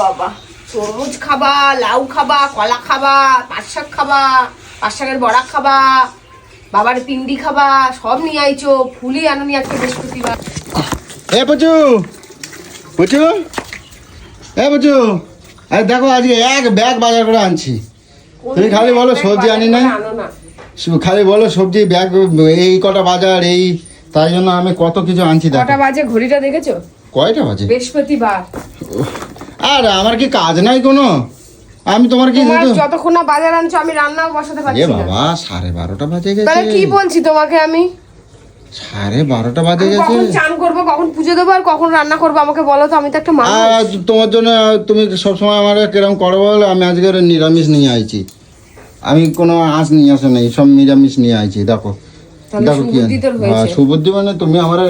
বাবা। তরমুজ খাবা লাউ খাবা কলা খাবা পাট শাক খাবা পাট শাকের বড়া খাবা বাবার পিন্ডি খাবা সব নিয়ে আইছো ফুলি আনুনি আজকে বৃহস্পতিবার। এ পুচু পুচু এ পুচু আরে দেখো আজকে এক ব্যাগ বাজার করে আনছি। তুমি খালি বলো সবজি আনি না। খালি বলো সবজি ব্যাগ এই কটা বাজার এই তাই জন্য আমি কত কিছু আনছি কটা দেখো বাজে ঘড়িটা দেখেছ? কয়টা বাজে? বৃহস্পতিবার। আর আমার কি কাজ নাই কোনো? আমি তোমার কি যতক্ষণ না বাজার আনছো আমি রান্নাও বসাতে পারছি না। বাবা সাড়ে বারোটা বাজে তাহলে কি বলছি তোমাকে আমি? সাড়ে বারোটা বাজে গেছে। কখন চান করব কখন পুজো দেবো আর কখন রান্না করব আমাকে বলো তো আমি তো একটা মানুষ। তোমার জন্য তুমি সবসময় আমার কিরম করো বলো আমি আজকে নিরামিষ নিয়ে আইছি। আমি কোনো আঁশ নিয়ে আসো নাই সব নিরামিষ নিয়ে আইছি দেখো। দেখো কি সুবুদ্ধি। হ্যাঁ, সুবুদ্ধি মানে তুমি আমার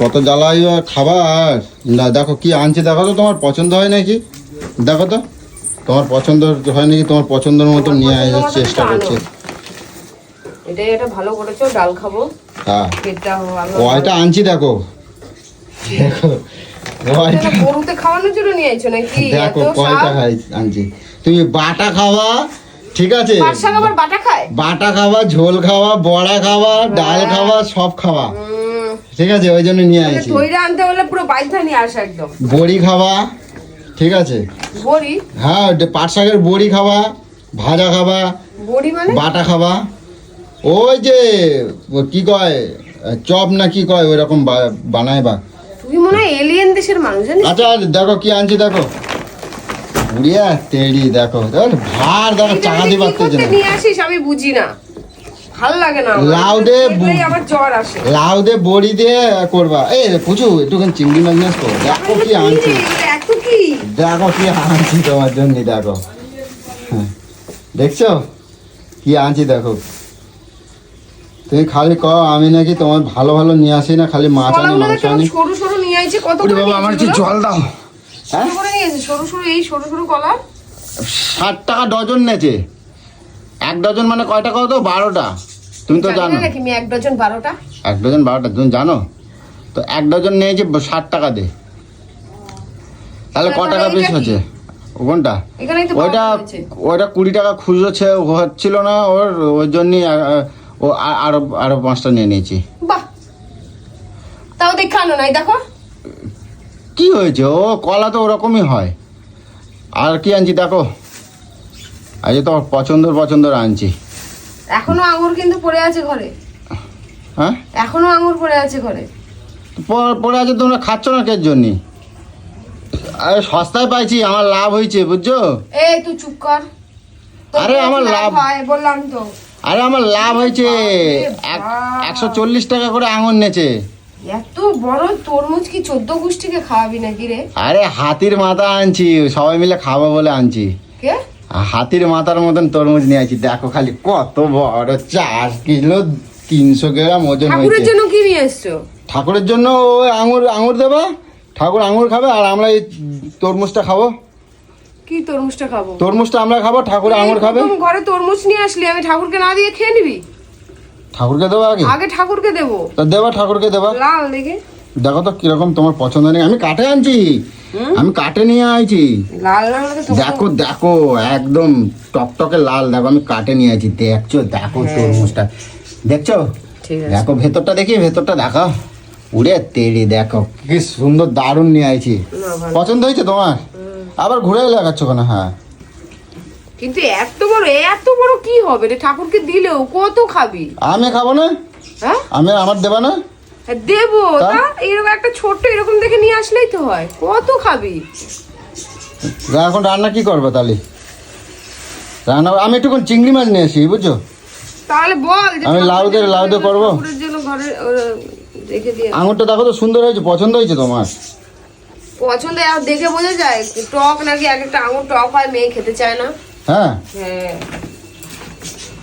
কত জ্বালাই খাবার? না দেখো কি আনছি দেখো তো তোমার পছন্দ হয় নাকি? দেখো তো। তোমার পছন্দ হয় নাকি তোমার পছন্দের মতো নিয়ে আসার চেষ্টা করছে। এটাই এটা ভালো করেছ ডাল খাব। হ্যাঁ। ওইটা আনছি দেখো। দেখো। ওইটা তুমি গরুতে খাওয়ানোর জন্য নিয়ে আইছো নাকি? দেখো কয়টা খাই আনছি। তুমি বাটা খাওয়া ঠিক আছে? বাটা খাওয়া ঝোল খাওয়া বড়া খাওয়া ডাল হ্যাঁ। খাওয়া সব খাওয়া। ঠিক আছে ওই জন্য নিয়ে আসি দইটা আনতে হলে পুরো বাইথা নিয়ে আসা একদম। বড়ি খাওয়া ঠিক আছে। বড়ি? হ্যাঁ পাট শাকের বড়ি খাওয়া ভাজা খাওয়া বড়ি মানে? বাটা খাওয়া। ওই যে কি কয় চপ না কি কয় ওই রকম বানায় বা। তুমি মনে হয় এলিয়েন দেশের মানুষ আচ্ছা আর দেখো কি আনছি দেখো। উড়িয়া তেড়ি দেখো। ভার দেখো চাকা দিয়ে বাড়তেছে না। নিয়ে আসিস? আমি বুঝি না। ভালো লাগে না লাউ দে, দেখলেই জ্বর আসে। লাউ দিয়ে বড়ি দিয়ে করবা। এই একটুখানি চিংড়ি মাছ নিয়ে দেখো কি আনছি। দেখো কি আনছি তোমার জন্য দেখো। হ্যাঁ। দেখছ? কি আনছি দেখো। তুমি খালি কও আমি নাকি তোমার ভালো ভালো নিয়ে আসি না খালি মাছ আনি মাংস আনি। সরু সরু নিয়ে আইছে? কত করে বাবা আমার কি জল দাও। হ্যাঁ সরু সরু এই সরু সরু কলা? ষাট টাকা ডজন নেছে এক ডজন মানে কয়টা টাকা হতো? বারোটা। তুমি তো জানো নাকি আমি এক ডজন বারোটা। এক ডজন বারোটা তুমি জানো? তো এক ডজন নিয়েছে ষাট টাকা দে। তাহলে ক টাকা পিস? হচ্ছে? কোনটা? ওইটা ওইটা কুড়ি টাকা খুচরো হচ্ছিল না ওর ওই জন্যই ও আরও আরও পাঁচটা নিয়ে নিয়েছি। বাহ! তাও দেখে আনো নাই দেখো। কি হয়েছে? ও কলা তো ওরকমই হয়। আর কি আনছি দেখো। আজ তো পছন্দর পছন্দর আনছি। এখনও আঙুর কিন্তু পড়ে আছে ঘরে। হ্যাঁ? এখনও আঙুর পড়ে আছে ঘরে। প- পরে আছে তোমরা খাচ্ছ না কে জন্যে? আরে সস্তায় পাইছি আমার লাভ হয়েছে বুঝছ? এই তুই চুপ কর। আরে আমার লাভ হয় বললাম তো। আরে আমার লাভ হয়েছে এক- একশো চল্লিশ টাকা করে আঙুর নেছে। এত বড় তরমুজ কি চোদ্দ গোষ্ঠীকে খাওয়াবি নাকি রে? আরে হাতির মাথা আনছি সবাই মিলে খাব বলে আনছি। হাতির মাথার মতন তরমুজ নিয়ে আছি দেখো খালি কত বড় চার কিলো তিনশো গ্রাম ওজন ঠাকুরের জন্য কি নিয়ে এসছো? ঠাকুরের জন্য ওই আঙুর আঙুর দেবা। ঠাকুর আঙুর খাবে আর আমরা এই তরমুজটা খাব। কি তরমুজটা খাব? তরমুজটা আমরা খাব ঠাকুর আঙুর খাবে। ঘরে তরমুজ নিয়ে আসলি আমি ঠাকুরকে না দিয়ে খেয়ে নিবি? ঠাকুরকে দেবো আগে? আগে ঠাকুরকে দেবো। তা দেবা ঠাকুরকে দেবা। লাল দেখে। দেখো তো কীরকম তোমার পছন্দ নেই। আমি কাটে আনছি। আমি কাটে নিয়ে আইছি। দেখো দেখো একদম টকটকে লাল দেখো আমি কাটে নিয়ে আইছি। দেখছ দেখো তরমুজটা। দেখছ? দেখো ভেতরটা দেখি ভেতরটা দেখো। উড়ে তেড়ে দেখো কি সুন্দর দারুণ নিয়ে আইছি। পছন্দ হয়েছে তোমার? আবার ঘুরে লাগাচ্ছ কেন? হ্যাঁ। কিন্তু এত বড় এত বড় কি হবে রে? ঠাকুরকে দিলেও কত খাবি? আমি খাব না? হ্যাঁ? আমি আমার দেবা না? হ্যাঁ, দেবো তা? এরকম একটা ছোট্ট এরকম দেখে নিয়ে আসলেই তো হয়। কত খাবি? এখন রান্না কি করব তাহলে? রান্না আমি একটু চিংড়ি মাছ নিয়ে আসি বুঝছ? তাহলে বল আমি লাউ দিয়ে- লাউ দিয়ে করব? আঙুরটা দেখো তো সুন্দর হয়েছে পছন্দ হয়েছে তোমার? পছন্দ আর দেখে বোঝা যায় টক নাকি এক একটা আঙুর টক হয় মেয়ে খেতে চায় না। হ্যাঁ। হ্যাঁ।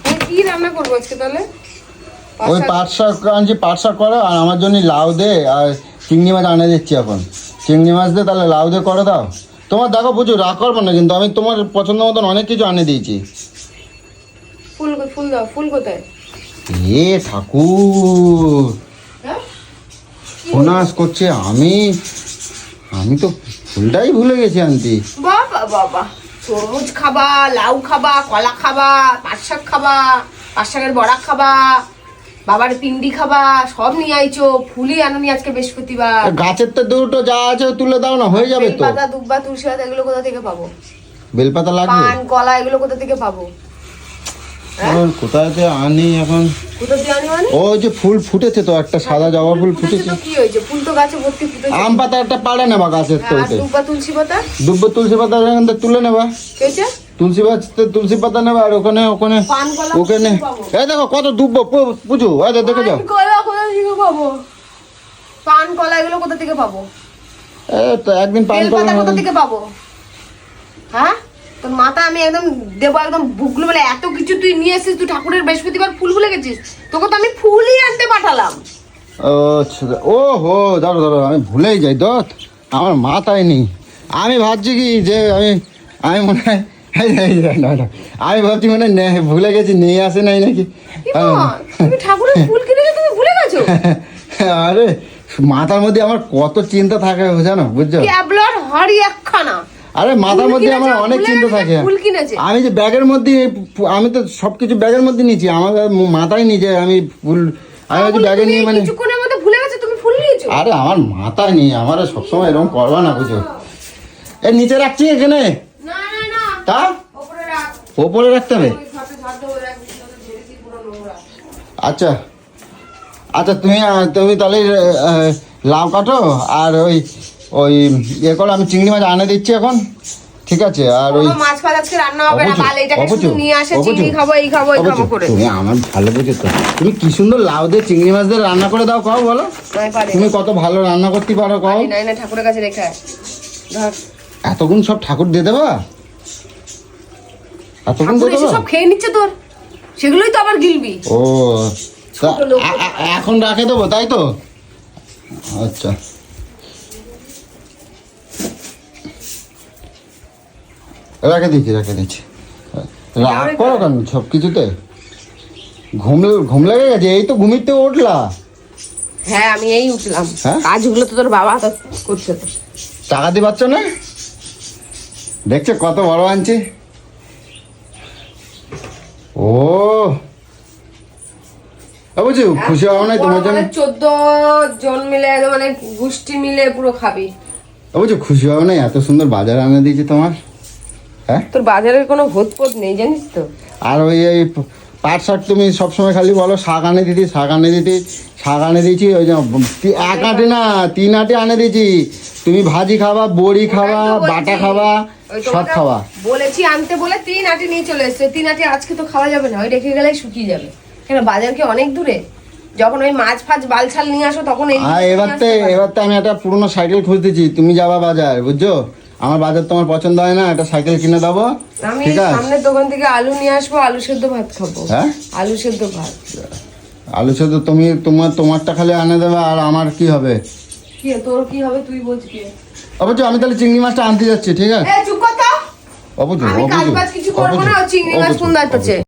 হ্যাঁ, কি রান্না করব আজকে তাহলে? ওই পাট শাক আনছি পাট শাক করো আর আমার জন্য লাউ দে আর চিংড়ি মাছ আনে দিচ্ছি এখন। চিংড়ি মাছ দে তাহলে লাউ দে করে দাও। তোমার দেখো বুঝো রাগ করব না কিন্তু আমি তোমার পছন্দ মতন অনেক কিছু আনে দিয়েছি। ফুল ফুল দাও ফুল কোথায়? এ ঠাকুর হ্যাঁ? ফোনাস করছে আমি? আমি তো ফুলটাই ভুলে গেছি আনতি বাবা বাবা তরমুজ খাবা লাউ খাবা কলা খাবা পাট শাক খাবা পাট শাকের বড়া খাবা। বাবার পিন্ডি খাবা সব নিয়ে আইছো ফুলই আনুনি আজকে বৃহস্পতিবার। গাছের তো দুটো যা আছে তুলে দাও না হয়ে যাবে তো। পাতা দুব্বা তুলসী পাতা এগুলো কোথা থেকে পাবো? বেলপাতা লাগবে? পান কলা এগুলো কোথা থেকে পাবো? যে আনি এখন? মানে? ও যে ফুল ফুটেছে তো একটা সাদা জবা ফুল ফুটেছে কি হয়েছে? ফুল তো গাছে ভর্তি ফুটেছে। আম পাতা একটা পাড়ে নেবা গাছের তো দুব্বা তুলসী পাতা? দুব্ব তুলসী পাতা এখান থেকে তুলে নেবা। কি হয়েছে? তুলসী গাছ তুলসী পাতা নেবা আর ওখানে ওখানে ওখানে। এই দেখো কত দুব্ব পুজো এই দেখো, যাও। কোথা থেকে পাবো? পান কলা এগুলো কোথা থেকে পাবো? এই তো একদিন পান পাতা কোথা থেকে পাবো? হ্যাঁ? তোর মাথা আমি একদম দেবো একদম বলে এত কিছু তুই নিয়ে এসেছিস তুই ঠাকুরের বৃহস্পতিবার ফুল ভুলে গেছিস তোকে তো আমি ফুলই আনতে পাঠালাম। ও আচ্ছা হো আমি ভুলেই যাই দত আমার মাথায় নেই। আমি ভাবছি কি যে আমি আমি মনে হয়। আমি ভাবছি মানে ভুলে গেছি নিয়ে আসে নাই নাকি? ঠাকুরের ফুল কিনেছো তুমি ভুলে গেছো? আরে মাথার মধ্যে আমার কত চিন্তা থাকে জানো বুঝছ? একখানা। আরে মাথার মধ্যে আমার অনেক চিন্তা থাকে। আমি যে ব্যাগের মধ্যে আমি তো সবকিছু ব্যাগের মধ্যে নিয়েছি আমার মাথায় নিয়ে যে আমি ফুল আমি হচ্ছে ব্যাগে নিয়ে মানে কিছুক্ষণের মধ্যে ভুলে গেছো তুমি ফুল নিয়েছো? আরে আমার মাথায় নেই আমার সবসময় এরকম করবা না বুঝো এ নিচে রাখছি এখানে। তা ওপরে রাখতে হবে। আচ্ছা। আচ্ছা তুমি তুমি তাহলে লাউ কাটো আর ওই ওই ইয়ে করো আমি চিংড়ি মাছ আনে দিচ্ছি এখন। ঠিক আছে আর ওই মাছ ফাছ আজকে রান্না হবে না অবুঝ, এটাকে শুধু নিয়ে আসে চিংড়ি খাব এই খাব এই খাব করে। তুমি আমার ভালো বুঝে তো। তুমি কি সুন্দর লাউ দিয়ে চিংড়ি মাছ দিয়ে রান্না করে দাও খাও বলো। তুমি কত ভালো রান্না করতে পারো পারি না ঠাকুরের কাছে রেখে ধর। এতক্ষণ সব ঠাকুর দিয়ে দেবা? এতক্ষণ এসে সব খেয়ে নিচ্ছে তোর। সেগুলোই তো আবার গিলবি। ও এখন রাখে দেবো তাই তো? আচ্ছা। রেখে দিচ্ছি রেখে দিচ্ছি। রাগ করো কেন সব কিছুতে? ঘুম ঘুম লেগে গেছে এই তো ঘুমিতে উঠলা। হ্যাঁ আমি এই উঠলাম। হ্যাঁ? কাজগুলো তো তোর বাবা করছে তো। টাকা দিয়ে পাচ্ছ না? দেখছ কত বড় আনছে? ও। এ খুশি হও নাই তোমার জন্য? চোদ্দ জন মিলে মানে গোষ্ঠী মিলে পুরো খাবি। এ খুশি হও নাই? এত সুন্দর বাজার আনে দিয়েছি তোমার। হ্যাঁ? তোর বাজারের কোনো ফোট নেই জানিস তো? আর ওই পাট শাক তুমি সবসময় খালি বলো শাক আনে দিতি শাক আনে দিতি শাক আনে দিয়েছি ওই যে এক আটে না তিন আটে আনে দিয়েছি। তুমি ভাজি খাবা বড়ি খাবা। বাটা খাবা সব খাবা। বলেছি আনতে বলে তিন আটি নিয়ে চলে এসছে। তিন আটি আজকে তো খাওয়া যাবে না ওই রেখে গেলেই শুকিয়ে যাবে। কেন বাজার কি অনেক দূরে? যখন ওই মাছ ফাছ বালছাল নিয়ে আসো তখন এই এবার তো এবার তো আমি একটা পুরনো সাইকেল খুঁজতেছি তুমি যাবা বাজার বুঝছ? আমার বাজার তোমার পছন্দ হয় না একটা সাইকেল কিনে দেবো আমি ঠিক আছে? সামনের দোকান থেকে আলু নিয়ে আসব আলু সেদ্ধ ভাত খাব। হ্যাঁ? আলু সেদ্ধ ভাত। আলু সেদ্ধ তুমি তোমার তোমারটা খালি আনে দেবে আর আমার কি হবে? কি তোর কি হবে তুই বলছিস অবশ্য আমি তাহলে চিংড়ি মাছটা আনতে যাচ্ছি ঠিক আছে? এ চুপ কর তো। অবশ্য আমি কাজ বাজ কিছু করব না চিংড়ি মাছ কোন